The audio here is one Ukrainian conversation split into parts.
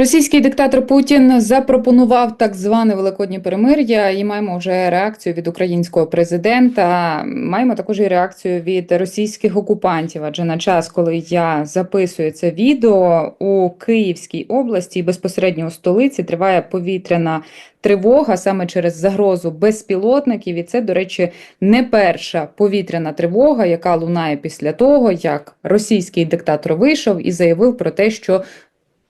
Російський диктатор Путін запропонував так зване великоднє перемир'я, і маємо вже реакцію від українського президента. Маємо також і реакцію від російських окупантів. Адже на час, коли я записую це відео у Київській області, безпосередньо у столиці, триває повітряна тривога саме через загрозу безпілотників. І це, до речі, не перша повітряна тривога, яка лунає після того, як російський диктатор вийшов і заявив про те, що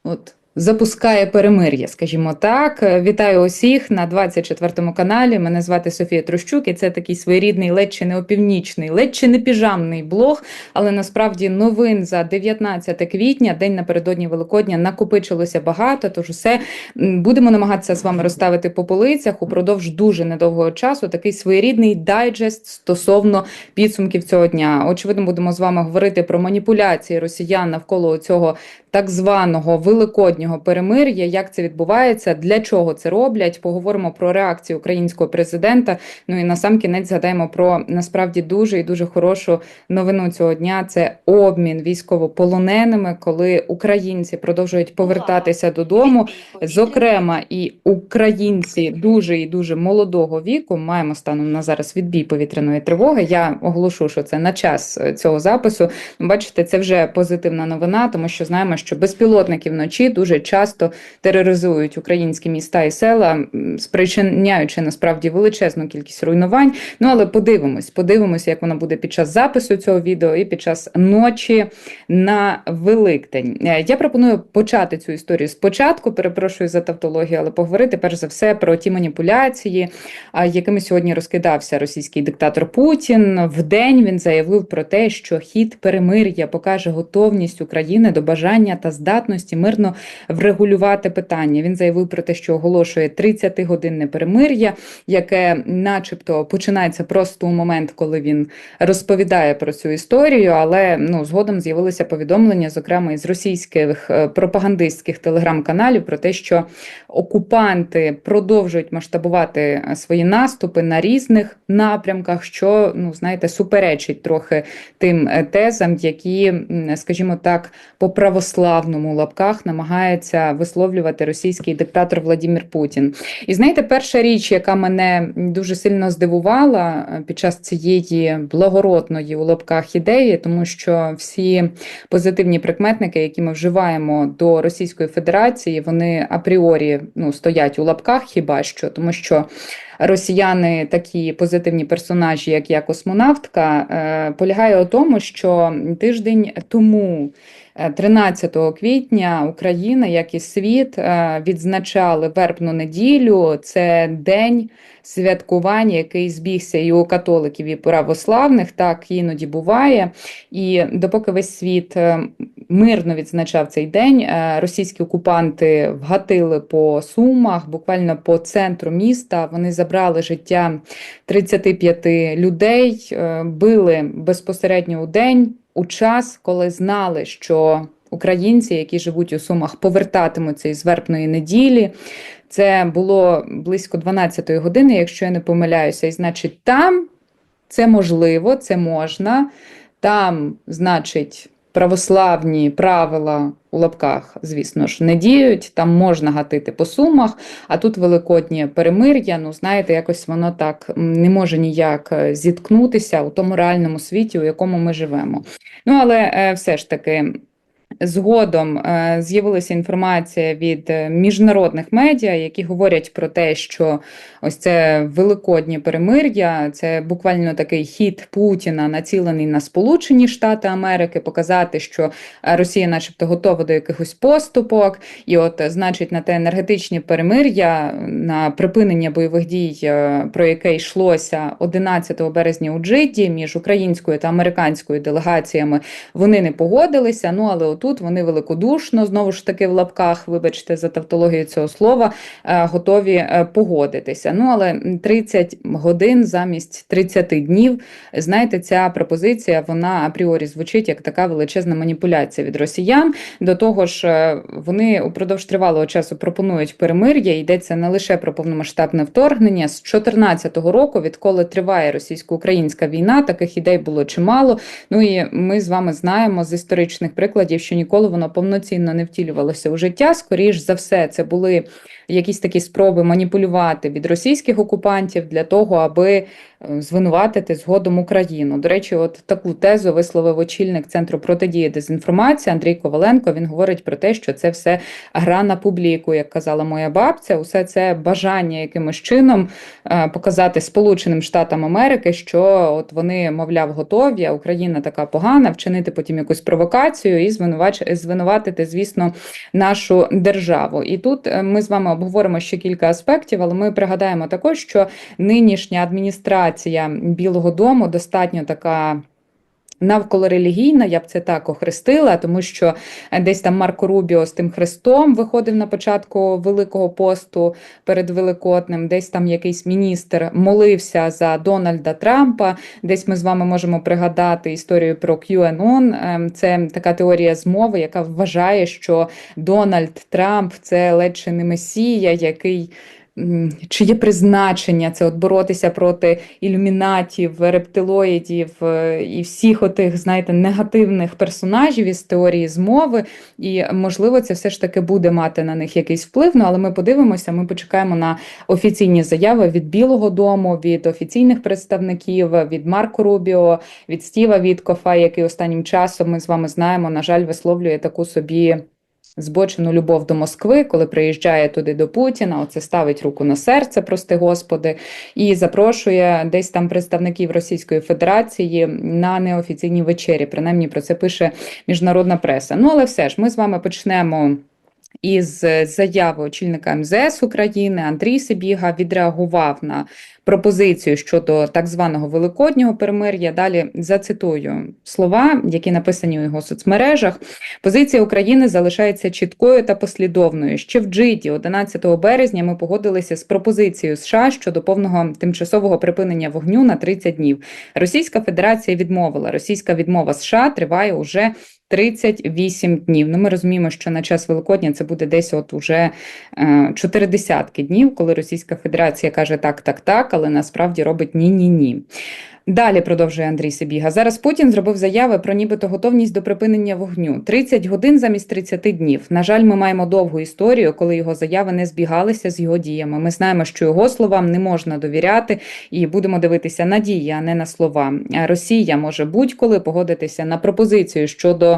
от запускає перемир'я, скажімо так. Вітаю усіх на 24 каналі. Мене звати Софія Трощук, і це такий своєрідний, ледь чи не опівнічний, ледь чи не піжамний блог. Але насправді новин за 19 квітня, день напередодні Великодня, накопичилося багато. Тож усе будемо намагатися з вами розставити по полицях упродовж дуже недовгого часу. Такий своєрідний дайджест стосовно підсумків цього дня. Очевидно, будемо з вами говорити про маніпуляції росіян навколо цього так званого великоднього перемир'я. Як це відбувається, для чого це роблять? Поговоримо про реакцію українського президента. Ну і на сам кінець згадаємо про насправді дуже і дуже хорошу новину цього дня. Це обмін військовополоненими, коли українці продовжують повертатися додому. Зокрема, і українці дуже і дуже молодого віку маємо станом на зараз відбій повітряної тривоги. Я оголошу, що це на час цього запису. Бачите, це вже позитивна новина, тому що знаємо, що безпілотники вночі дуже часто тероризують українські міста і села, спричиняючи насправді величезну кількість руйнувань. Ну але подивимось, подивимось, як вона буде під час запису цього відео і під час ночі на Великдень. Е, я пропоную почати цю історію спочатку. Перепрошую за тавтологію, але поговорити перш за все про ті маніпуляції, якими сьогодні розкидався російський диктатор Путін. В день він заявив про те, що хід перемир'я покаже готовність України до бажання бажання та здатності мирно врегулювати питання. Він заявив про те, що оголошує 30-годинне перемир'я, яке, начебто, починається просто у момент, коли він розповідає про цю історію. Але ну згодом з'явилися повідомлення, зокрема із російських е, пропагандистських телеграм-каналів, про те, що окупанти продовжують масштабувати е, свої наступи на різних напрямках, що ну знаєте, суперечить трохи тим е, тезам, які, скажімо так, по православному православному лапках намагається висловлювати російський диктатор Владимир Путін. І знаєте, перша річ, яка мене дуже сильно здивувала е, під час цієї благородної у лапках ідеї, тому що всі позитивні прикметники, які ми вживаємо до Російської Федерації, вони апріорі ну, стоять у лапках хіба що, тому що. Росіяни такі позитивні персонажі, як я космонавтка, е, полягає у тому, що тиждень тому 13 квітня Україна, як і світ, е, відзначали вербну неділю. Це день святкування, який збігся і у католиків, і православних. Так іноді буває. І допоки весь світ е, мирно відзначав цей день, е, російські окупанти вгатили по сумах, буквально по центру міста. Вони забрали життя 35 людей, били безпосередньо у день у час, коли знали, що українці, які живуть у Сумах, повертатимуться із вербної неділі. Це було близько 12-ї години, якщо я не помиляюся, і значить, там це можливо, це можна. Там, значить, православні правила у лапках, звісно ж, не діють, там можна гатити по сумах, а тут великоднє перемир'я, ну, знаєте, якось воно так не може ніяк е, зіткнутися у тому реальному світі, у якому ми живемо. Ну, але е, все ж таки. Згодом е, з'явилася інформація від е, міжнародних медіа, які говорять про те, що ось це великоднє перемир'я, це буквально такий хід Путіна, націлений на Сполучені Штати Америки, показати, що Росія, начебто, готова до якихось поступок, і, от, значить, на те енергетичне перемир'я, на припинення бойових дій, е, про яке йшлося 11 березня у Джиді між українською та американською делегаціями, вони не погодилися. Ну але тут вони великодушно, знову ж таки, в лапках, вибачте, за тавтологію цього слова, е, готові е, погодитися. Ну, але 30 годин замість 30 днів, знаєте, ця пропозиція вона апріорі звучить як така величезна маніпуляція від росіян. До того ж, е, вони упродовж тривалого часу пропонують перемир'я. Йдеться не лише про повномасштабне вторгнення з 2014 року, відколи триває російсько-українська війна, таких ідей було чимало. Ну і ми з вами знаємо з історичних прикладів, що ніколи воно повноцінно не втілювалося у життя. Скоріш за все, це були якісь такі спроби маніпулювати від російських окупантів для того, аби е, звинуватити згодом Україну. До речі, от таку тезу висловив очільник центру протидії дезінформації Андрій Коваленко. Він говорить про те, що це все гра на публіку, як казала моя бабця. Усе це бажання якимось чином е, показати Сполученим Штатам Америки, що от вони, мовляв, готові. а Україна така погана, вчинити потім якусь провокацію і звинуватити, звісно, нашу державу. І тут е, ми з вами обговоримо ще кілька аспектів, але ми пригадаємо також, що нинішня адміністрація Білого Дому достатньо така. Навколо релігійна, я б це так охрестила, тому що десь там Марко Рубіо з тим хрестом виходив на початку Великого посту перед Великоднем, десь там якийсь міністр молився за Дональда Трампа. Десь ми з вами можемо пригадати історію про QAnon. Ем, це така теорія змови, яка вважає, що Дональд Трамп це ледь чи не месія, який чи є призначення це от боротися проти ілюмінатів, рептилоїдів е, і всіх отих, знаєте, негативних персонажів із теорії змови, і можливо, це все ж таки буде мати на них якийсь вплив. Ну, але ми подивимося, ми почекаємо на офіційні заяви від Білого Дому, від офіційних представників, від Марко Рубіо, від Стіва Віткофа, який останнім часом ми з вами знаємо, на жаль, висловлює таку собі збочену любов до Москви, коли приїжджає туди до Путіна, оце ставить руку на серце, прости Господи, і запрошує десь там представників Російської Федерації на неофіційні вечері. Принаймні про це пише міжнародна преса. Ну але все ж ми з вами почнемо. Із заяви очільника МЗС України Андрій Сибіга відреагував на пропозицію щодо так званого великоднього перемир'я. Далі зацитую слова, які написані у його соцмережах. Позиція України залишається чіткою та послідовною. Ще в Джиді, 11 березня, ми погодилися з пропозицією США щодо повного тимчасового припинення вогню на 30 днів. Російська Федерація відмовила. Російська відмова США триває уже 38 днів. Ну, Ми розуміємо, що на час Великодня це буде десь от уже е, чотири десятки днів, коли Російська Федерація каже так, так, так, але насправді робить ні-ні-ні. Далі продовжує Андрій Сибіга. Зараз Путін зробив заяви про нібито готовність до припинення вогню 30 годин замість 30 днів. На жаль, ми маємо довгу історію, коли його заяви не збігалися з його діями. Ми знаємо, що його словам не можна довіряти, і будемо дивитися на дії, а не на слова. Росія може будь-коли погодитися на пропозицію щодо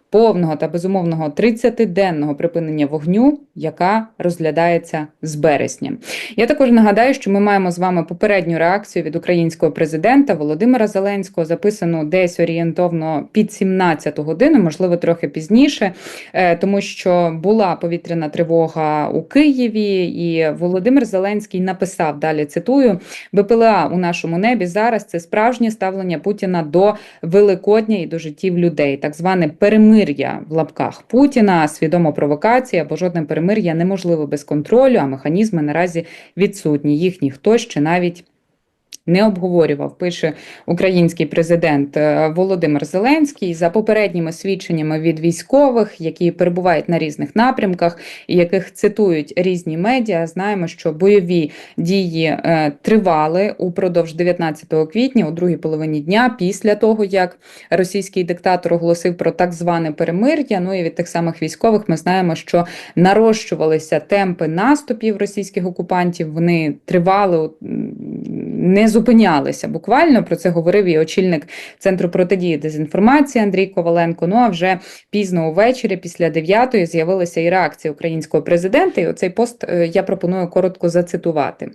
повного та безумовного 30-денного припинення вогню, яка розглядається з березня. Я також нагадаю, що ми маємо з вами попередню реакцію від українського президента Володимира Зеленського, записану десь орієнтовно під 17 годину, можливо, трохи пізніше, е, тому що була повітряна тривога у Києві, і Володимир Зеленський написав далі. Цитую: БПЛА у нашому небі зараз це справжнє ставлення Путіна до Великодня і до життів людей, так зване перемир'я перемир'я в лапках Путіна, свідома провокація, бо жодне перемир'я неможливо без контролю, а механізми наразі відсутні. Їх ніхто ще навіть не обговорював, пише український президент е, Володимир Зеленський за попередніми свідченнями від військових, які перебувають на різних напрямках і яких цитують різні медіа. Знаємо, що бойові дії е, тривали упродовж 19 квітня, у другій половині дня, після того як російський диктатор оголосив про так зване перемир'я. Ну і від тих самих військових ми знаємо, що нарощувалися темпи наступів російських окупантів. Вони тривали не зупинялися. Буквально про це говорив і очільник центру протидії дезінформації Андрій Коваленко. Ну а вже пізно увечері, після 9-ї, з'явилася і реакція українського президента. І оцей пост е, я пропоную коротко зацитувати.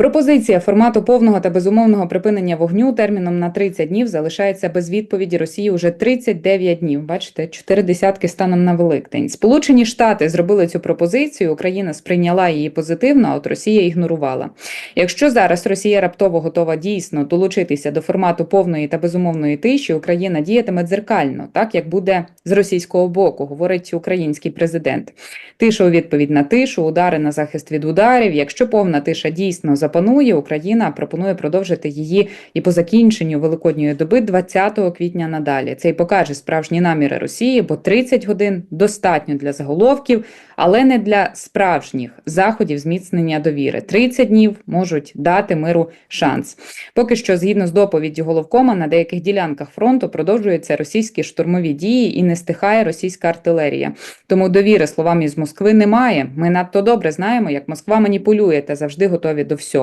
Пропозиція формату повного та безумовного припинення вогню терміном на 30 днів залишається без відповіді Росії уже 39 днів. Бачите, чотири десятки станом на Великдень. Сполучені Штати зробили цю пропозицію. Україна сприйняла її позитивно, а от Росія ігнорувала. Якщо зараз Росія раптово готова дійсно долучитися до формату повної та безумовної тиші, Україна діятиме дзеркально, так як буде з російського боку, говорить український президент. Тиша у відповідь на тишу, удари на захист від ударів. Якщо повна тиша дійсно за запанує, Україна пропонує продовжити її і по закінченню великодньої доби 20 квітня надалі. Це й покаже справжні наміри Росії, бо 30 годин достатньо для заголовків, але не для справжніх заходів зміцнення довіри. 30 днів можуть дати миру шанс. Поки що, згідно з доповіддю головкома, на деяких ділянках фронту продовжуються російські штурмові дії і не стихає російська артилерія. Тому довіри словам із Москви немає. Ми надто добре знаємо, як Москва маніпулює та завжди готові до всього.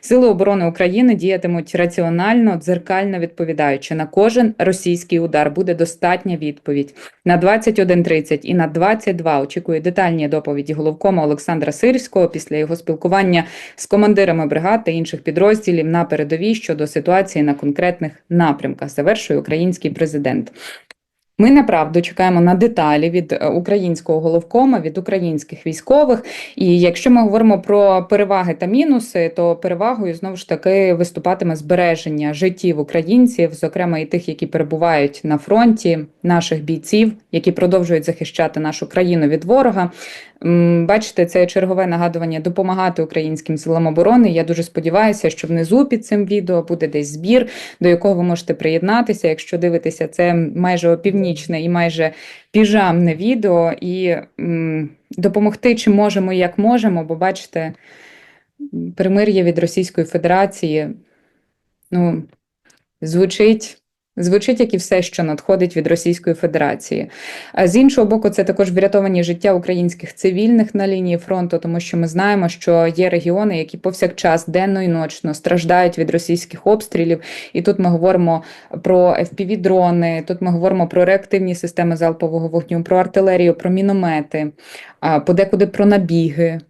Сили оборони України діятимуть раціонально, дзеркально відповідаючи на кожен російський удар. Буде достатня відповідь на 21.30 і на 22 Очікує детальні доповіді головкома Олександра Сирського після його спілкування з командирами бригад та інших підрозділів на передовій щодо ситуації на конкретних напрямках. Завершує український президент. Ми направду чекаємо на деталі від е, українського головкома, від українських військових. І якщо ми говоримо про переваги та мінуси, то перевагою знову ж таки виступатиме збереження життів українців, зокрема і тих, які перебувають на фронті, наших бійців, які продовжують захищати нашу країну від ворога. Бачите, це чергове нагадування допомагати українським силам оборони. Я дуже сподіваюся, що внизу під цим відео буде десь збір, до якого ви можете приєднатися. Якщо дивитеся, це майже опівнічне і майже піжамне відео, і допомогти чи можемо, як можемо, бо бачите, м, перемир'я від Російської Федерації ну, звучить. Звучить як і все, що надходить від Російської Федерації. А з іншого боку, це також врятовані життя українських цивільних на лінії фронту, тому що ми знаємо, що є регіони, які повсякчас денно і ночно страждають від російських обстрілів. І тут ми говоримо про fpv дрони тут ми говоримо про реактивні системи залпового вогню, про артилерію, про міномети, подекуди про набіги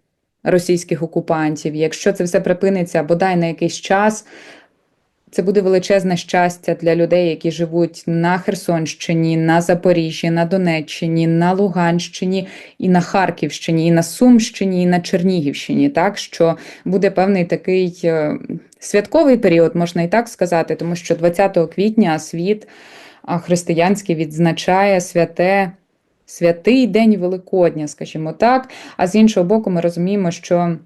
російських окупантів. Якщо це все припиниться бодай на якийсь час. Це буде величезне щастя для людей, які живуть на Херсонщині, на Запоріжжі, на Донеччині, на Луганщині, і на Харківщині, і на Сумщині, і на Чернігівщині. Так що буде певний такий е, святковий період, можна і так сказати, тому що 20 квітня світ християнський відзначає святе. Святий день Великодня, скажімо так. А з іншого боку, ми розуміємо, що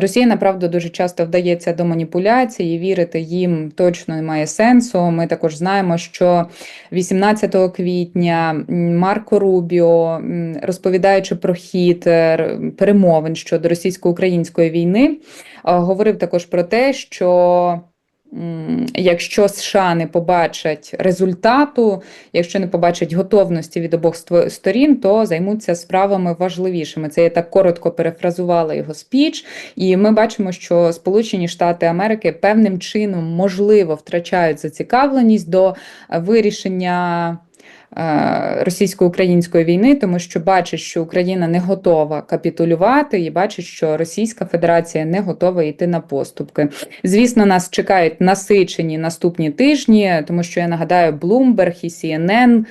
Росія направду дуже часто вдається до маніпуляцій, вірити їм точно немає сенсу. Ми також знаємо, що 18 квітня Марко Рубіо, розповідаючи про хід е, перемовин щодо російсько-української війни, е, говорив також про те, що. Якщо США не побачать результату, якщо не побачать готовності від обох сторін, то займуться справами важливішими. Це я так коротко перефразувала його спіч. І ми бачимо, що Сполучені Штати Америки певним чином можливо втрачають зацікавленість до е, вирішення. Е, Російсько-української війни, тому що бачить, що Україна не готова капітулювати, і бачить, що Російська Федерація не готова йти на поступки. Звісно, нас чекають насичені наступні тижні, тому що я нагадаю, Bloomberg і CNN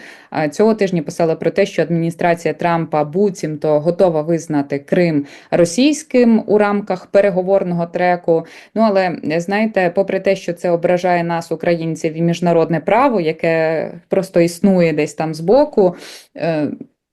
цього тижня писали про те, що адміністрація Трампа буцімто готова визнати Крим російським у рамках переговорного треку. Ну але знаєте, попри те, що це ображає нас, українців, і міжнародне право, яке просто існує десь там збоку. е,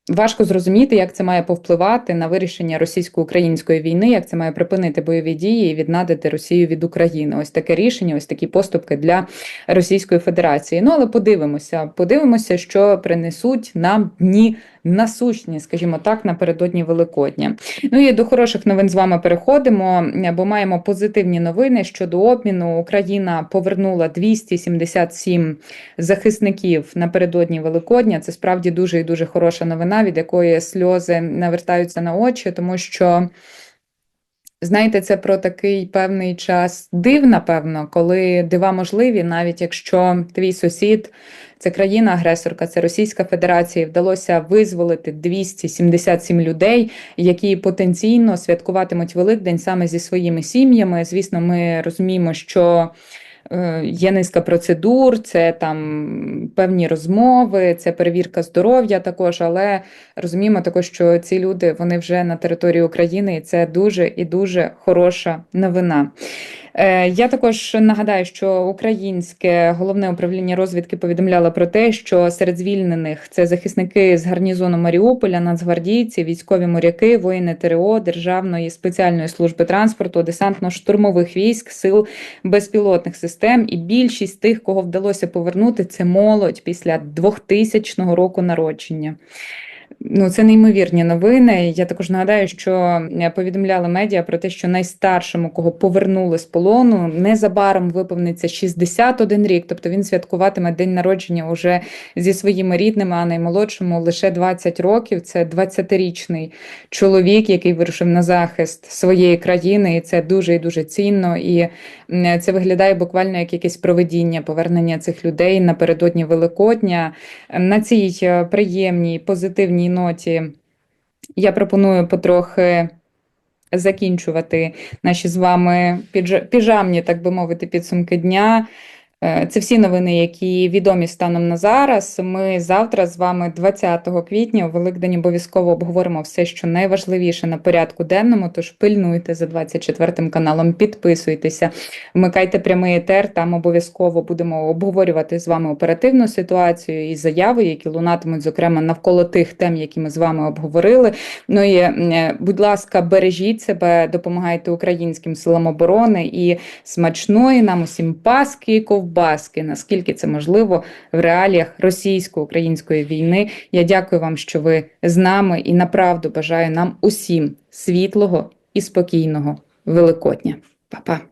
Важко зрозуміти, як це має повпливати на вирішення російсько-української війни, як це має припинити бойові дії і віднадити Росію від України. Ось таке рішення, ось такі поступки для Російської Федерації. Ну але подивимося, подивимося, що принесуть нам дні насущні, скажімо так, напередодні Великодня. Ну і до хороших новин з вами переходимо, бо маємо позитивні новини щодо обміну. Україна повернула 277 захисників напередодні Великодня. Це справді дуже і дуже хороша новина, від якої сльози навертаються на очі, тому що. Знаєте, це про такий певний час див, напевно, коли дива можливі, навіть якщо твій сусід, це країна-агресорка, це Російська Федерація, вдалося визволити 277 людей, які потенційно святкуватимуть Великдень саме зі своїми сім'ями. Звісно, ми розуміємо, що є низка процедур, це там певні розмови, це перевірка здоров'я також, але розуміємо також, що ці люди вони вже на території України, і це дуже і дуже хороша новина. Е, Я також нагадаю, що українське головне управління розвідки повідомляло про те, що серед звільнених це захисники з гарнізону Маріуполя, нацгвардійці, військові моряки, воїни ТРО, Державної спеціальної служби транспорту, десантно-штурмових військ, сил безпілотних систем. І більшість тих, кого вдалося повернути, це молодь після 2000 року народження. Ну, це неймовірні новини. Я також нагадаю, що е, повідомляли медіа про те, що найстаршому, кого повернули з полону, незабаром виповниться 61 рік. Тобто він святкуватиме день народження уже зі своїми рідними, а наймолодшому лише 20 років. Це 20-річний чоловік, який вирушив на захист своєї країни, і це дуже і дуже цінно. І це виглядає буквально як якесь проведіння повернення цих людей напередодні Великодня. На цій е, приємній позитивній ноті я пропоную потрохи закінчувати наші з вами піжамні, так би мовити, підсумки дня. Е, Це всі новини, які відомі станом на зараз. Ми завтра з вами, 20 квітня, у Великдень обов'язково обговоримо все, що найважливіше на порядку денному. Тож пильнуйте за 24 каналом, підписуйтеся, вмикайте прямий етер. Там обов'язково будемо обговорювати з вами оперативну ситуацію і заяви, які лунатимуть, зокрема, навколо тих тем, які ми з вами обговорили. Ну і, е, будь ласка, бережіть себе, допомагайте українським силам оборони і смачної нам усім паски і ковбаски, наскільки це можливо в реаліях російсько-української війни. Я дякую вам, що ви з нами, і направду бажаю нам усім світлого і спокійного Великодня. Па-па!